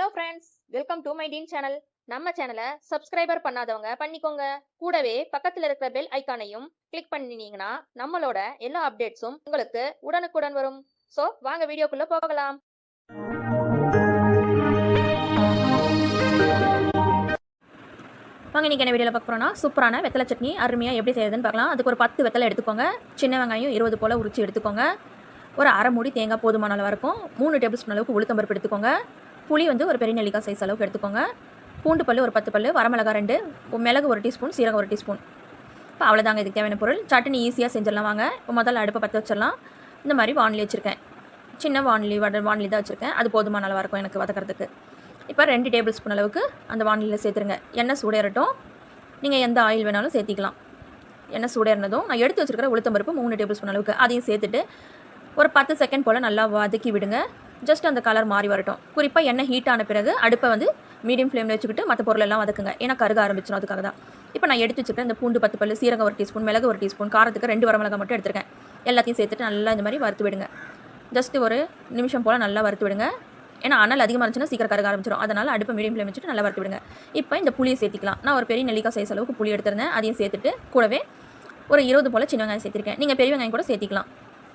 Hello friends welcome to my teen channel நம்ம சேனலை subscriber பண்ணாதவங்க பண்ணிக்கோங்க. கூடவே பக்கத்தில் இருக்கிற பெல் ஐக்கானையும் கிளிக் பண்ணினீங்கன்னா நம்மளோட எல்லா அப்டேட்ஸும் உங்களுக்கு உடனுக்குடன் வரும். ஸோ வாங்க வீடியோக்குள்ளே போகலாம். வாங்க இன்றைக்கி என்ன வீடியோவில் பார்க்க போகிறோம்னா சூப்பரான வெத்தலை சட்னி அருமையாக எப்படி செய்யுதுன்னு பார்க்கலாம். அதுக்கு ஒரு பத்து வெத்தலை எடுத்துக்கோங்க. சின்ன வெங்காயம் இருபது போல் உரிச்சு எடுத்துக்கோங்க. ஒரு அரை மூடி தேங்காய் போதுமான அளவு இருக்கும். மூணு டேபிள் ஸ்பூன் அளவுக்கு உளுத்தம் பருப்பு எடுத்துக்கோங்க. புளி வந்து ஒரு பெரிய நெல்லிக்காய் சைஸ் அளவுக்கு எடுத்துக்கோங்க. பூண்டு பல்லு ஒரு பத்து பல்லு வரமிளகா ரெண்டு மிளகு ஒரு டீஸ்பூன் சீரகம் ஒரு டீஸ்பூன். இப்போ அவ்வளோதாங்க இதுக்கு தேவையான பொருள். சட்னி ஈஸியாக செஞ்சிடலாம் வாங்க. இப்போ முதல்ல அடுப்பை பற்ற வச்சிடலாம். இந்த மாதிரி வானிலி வச்சுருக்கேன். சின்ன வானிலி வட வானிலி தான் வச்சுருக்கேன். அது போதுமான அளவாக இருக்கும் எனக்கு வதக்கிறதுக்கு. இப்போ ரெண்டு டேபிள் ஸ்பூன் அளவுக்கு அந்த வானிலியில் சேர்த்துருங்க. எண்ணெய் சூடேறட்டும். நீங்கள் எந்த ஆயில் வேணாலும் சேர்த்திக்கலாம். எண்ணெய் சூடேறினதும் நான் எடுத்து வச்சுருக்கிற உளுத்தம் பருப்பு மூணு டேபிள் ஸ்பூன் அளவுக்கு. அதையும் சேர்த்துட்டு ஒரு பத்து செகண்ட் போல் நல்லா வதக்கி விடுங்க. ஜஸ்ட் அந்த கலர் மாறி வரட்டும். குறிப்பாக எண்ணெய் ஹீட் ஆன பிறகு அடுப்பை வந்து மீடியம் ஃப்ளேமில் வச்சுக்கிட்டு மற்ற பொருள் எல்லாம் வதக்குங்க. ஏன்னா கருக ஆரம்பிச்சிடும் அதுக்காக தான். இப்போ நான் எடுத்து வச்சுருக்கேன் இந்த பூண்டு பத்து பல்லு சீரகம் ஒரு டீஸ்பூன் மிளகு ஒரு டீஸ்பூன் காரத்துக்கு ரெண்டு வரமிளகா மட்டும் எடுத்துருக்கேன். எல்லாத்தையும் சேர்த்துட்டு நல்லா இந்த மாதிரி வறுத்து விடுங்க. ஜஸ்ட் ஒரு நிமிஷம் போல் நல்லா வறுத்து விடுங்க. ஏன்னா அனல் அதிகமாக இருந்துச்சுன்னா சீக்கிரம் கருக ஆரம்பிச்சிடும் அதனால் அடுப்பை மீடியம் ஃப்ளேம் வச்சுட்டு நல்லா வறுத்து விடுங்க. இப்போ இந்த புளியை சேர்த்திக்கலாம். நான் ஒரு பெரிய நெல்லிக்காய் சைஸ் அளவுக்கு புளி எடுத்திருந்தேன். அதையும் சேர்த்துட்டு கூடவே ஒரு இருபது போல் சின்ன வெங்காயம் சேர்த்திருக்கேன். நீங்கள் பெரிய வெங்காயம் கூட சேர்த்திக்கலாம்.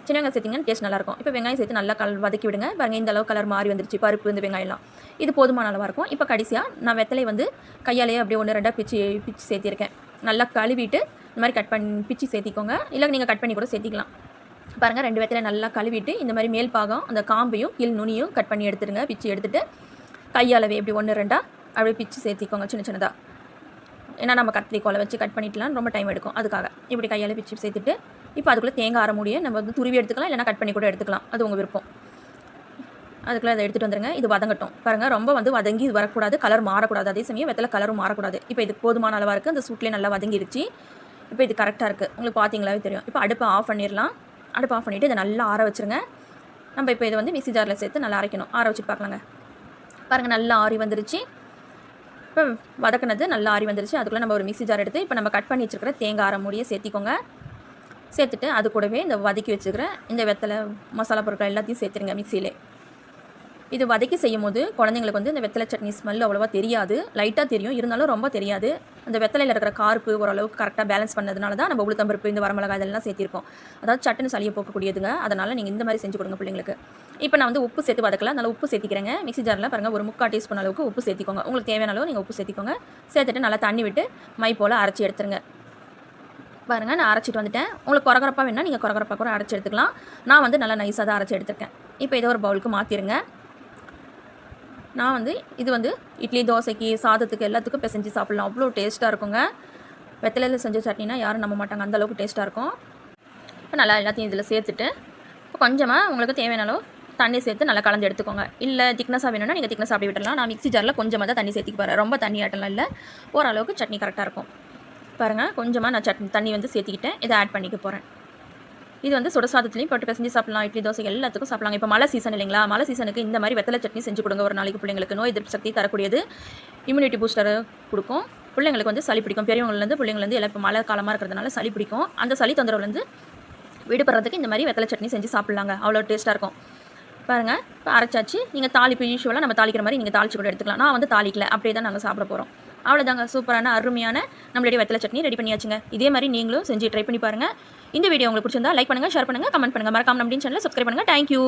சின்ன வெங்காயம் சேர்த்திங்கன்னா டேஸ்ட் நல்லாயிருக்கும். இப்போ வெங்காயம் சேர்த்து நல்லா கல் வதக்கி விடுங்க. பாருங்கள் இந்த அளவு கலர் மாறி வந்துருச்சு. பருப்பு இந்த வெங்காயம்லாம். இது போதுமான அளவாக இருக்கும். இப்போ கடைசியாக நான் வெத்தலை வந்து கையாலேயே அப்படியே ஒன்று ரெண்டாக பிச்சு பிச்சு சேர்த்திருக்கேன். நல்லா கழுவிட்டு இந்த மாதிரி கட் பண்ணி பிச்சு சேர்த்திக்கோங்க. இல்லை நீங்கள் கட் பண்ணி கூட சேர்த்திக்கலாம். பாருங்கள் ரெண்டு வெத்தலை நல்லா கழுவிட்டு இந்த மாதிரி மேல் பாகம் அந்த காம்பையும் கீழ் நுனியும் கட் பண்ணி எடுத்துருங்க. பிச்சு எடுத்துகிட்டு கையாலவே இப்படி ஒன்று ரெண்டாக அப்படியே பிச்சு சேர்த்திக்கோங்க சின்ன சின்னதாக ஏன்னா நம்ம கத்திரிக்கோலை வச்சு கட் பண்ணிட்டலாம் ரொம்ப டைம் எடுக்கும். அதுக்காக. இப்படி கையால் பிச்சு சேர்த்துட்டு இப்போ அதுக்குள்ளே தேங்காய் அரை மூடியை நம்ம வந்து துருவி எடுத்துக்கலாம் இல்லைனா கட் பண்ணி கூட எடுத்துக்கலாம். அது உங்கள் விருப்பம். அதுக்குள்ளே அதை எடுத்துகிட்டு வந்துருங்க. இது வதங்கட்டும். பாருங்கள் ரொம்ப வந்து வதங்கி இது வரக்கூடாது. கலர் மாறக்கூடாது. அதே சமயம் வெத்தலை கலரும் மாறக்கூடாது. இப்போ இது போதுமான அளவாக இருக்குது அந்த சூட்லேயே நல்லா வதங்கிருச்சு. இப்போ இது கரெக்டாக இருக்குது உங்களுக்கு பார்த்தீங்களாவே தெரியும். இப்போ அடுப்பை ஆஃப் பண்ணிடலாம். அடுப்பு ஆஃப் பண்ணிவிட்டு இதை நல்லா ஆற வச்சுருங்க. நம்ம இப்போ இதை வந்து மிக்சி ஜாரில் சேர்த்து நல்லா அரைக்கணும். ஆற வச்சுட்டு பார்க்கலாங்க பாருங்கள் நல்லா ஆறி வந்துருச்சு. இப்போ வதக்குனது நல்லா ஆறி வந்துருச்சு. அதுக்குள்ளே நம்ம ஒரு மிக்சி ஜார் எடுத்து இப்போ நம்ம கட் பண்ணி வச்சுருக்கிற தேங்காய் அரை மூடியை சேர்த்திக்கோங்க. சேர்த்துட்டு அது கூடவே இந்த வதக்கி வச்சுக்கிற இந்த வெத்தலை மசாலா பொருட்கள் எல்லாத்தையும் சேர்த்துருங்க மிக்சியிலே இது வதக்கி செய்யும் போது குழந்தைங்களுக்கு வந்து இந்த வெத்தலை சட்னி ஸ்மெல் அவ்வளோவா தெரியாது. லைட்டாக தெரியும். இருந்தாலும் ரொம்ப தெரியாது. அந்த வெத்தலையில் இருக்கிற கார்ப்பு ஓரளவுக்கு கரெக்டாக பேலன்ஸ் பண்ணதுனால தான் நம்ம உளுத்தம்பருப்பு இந்த வரமிளகாய் இதெல்லாம் சேர்த்திருக்கோம் அதாவது சட்டுன்னு சளியை போக்கக்கூடியதுங்க. அதனால் நீங்கள் இந்த மாதிரி செஞ்சு கொடுங்க பிள்ளைங்களுக்கு. இப்போ நான் வந்து உப்பு சேர்த்து வதக்கலாம். நல்லா உப்பு சேர்த்திக்கிறேங்க. மிக்ஸி ஜாரில் பாருங்கள் ஒரு முக்கால் டீஸ்பூன் அளவுக்கு உப்பு சேர்த்திக்கோங்க. உங்களுக்கு தேவையான அளவு நீங்கள் உப்பு சேர்த்திக்கோங்க. சேர்த்துட்டு நல்லா தண்ணி விட்டு மை போல் அரைச்சி எடுத்துருங்க. பாருங்கள் நான் அரைச்சிட்டு வந்துட்டேன். உங்களுக்கு குறகுறப்பாக வேணால் நீங்கள் குறகுறப்பாக கூட அரைச்சி எடுத்துக்கலாம். நான் வந்து நல்லா நைஸாக தான் அரைச்சி எடுத்துருக்கேன். இப்போ இதை ஒரு பவுலுக்கு மாற்றிடுங்க நான் வந்து இது வந்து இட்லி தோசைக்கு சாதத்துக்கு எல்லாத்துக்கும் பிசைஞ்சு சாப்பிட்லாம். அவ்வளோ டேஸ்ட்டாக இருக்குங்க. வெத்தலையில் செஞ்ச சட்னினா யாரும் நம்ப மாட்டாங்க. அந்தளவுக்கு டேஸ்ட்டாக இருக்கும். இப்போ நல்லா எல்லாத்தையும் இதில் சேர்த்துட்டு இப்போ கொஞ்சமாக உங்களுக்கு தேவையான அளவு தண்ணி சேர்த்து நல்லா கலந்து எடுத்துக்கோங்க. இல்லை திக்னஸாக வேணும்னா நீங்கள் திக்னஸ் அப்படி விட்டலாம் நான் மிக்ஸி ஜாரில் கொஞ்சமாக தான் தண்ணி சேர்த்துக்கு போகிறேன் ரொம்ப தண்ணி ஆட்டலாம் இல்லை. ஓரளவுக்கு சட்னி கரெக்டாக இருக்கும். பாருங்கள் கொஞ்சமாக நான் சட்னி தண்ணி வந்து சேர்த்திக்கிட்டேன். இதை ஆட் பண்ணிக்க போகிறேன் இது வந்து சுட சாதத்துலையும் போட்டு பிசைஞ்சு சாப்பிடலாம். இட்லி தோசை எல்லாத்துக்கும் சாப்பிடலாம் இப்போ மழை சீசன் இல்லைங்களா? மழை சீசனுக்கு இந்த மாதிரி வெத்தலை சட்னி செஞ்சு கொடுங்க. ஒரு நாளைக்கு பிள்ளைங்களுக்கு நோய் எதிர்ப்பு சக்தி தரக்கூடியது. இம்யூனிட்டி பூஸ்டர் கொடுக்கும். பிள்ளைங்களுக்கு வந்து சளி பிடிக்கும். பெரியவங்கலேருந்து பிள்ளைங்கலேருந்து எல்லாம் இப்போ மழை காலமாக இருக்கிறதுனால சளி பிடிக்கும். அந்த சளி தொந்தரவுலேருந்து விடுபடுறதுக்கு இந்த மாதிரி வெத்தலை சட்னி செஞ்சு சாப்பிட்லாங்க. அவ்வளோ டேஸ்ட்டாக இருக்கும். பாருங்கள் இப்போ அரைச்சாச்சு. நீங்கள் தாளிப்பு யூஸ்வலாக நம்ம தாளிக்கிற மாதிரி நீங்கள் தாளிச்சு கூட எடுத்துக்கலாம். நான் வந்து தாளிக்கல. அப்படியே தான் நாங்கள் சாப்பிட போகிறோம் அவ்வளோதாங்க சூப்பரான அருமையான நம்மளுடைய வெத்தலை சட்னி ரெடி பண்ணியாச்சுங்க. இதே மாதிரி நீங்களும் செஞ்சு ட்ரை பண்ணி பாருங்கள் இந்த வீடியோ உங்களுக்கு பிடிச்சிருந்தா லைக் பண்ணுங்கள் ஷேர் பண்ணுங்கள் கமெண்ட் பண்ணுங்கள் மறக்காம நம்ம சேனலை சப்ஸ்கிரைப் பண்ணுங்கள் தேங்க்யூ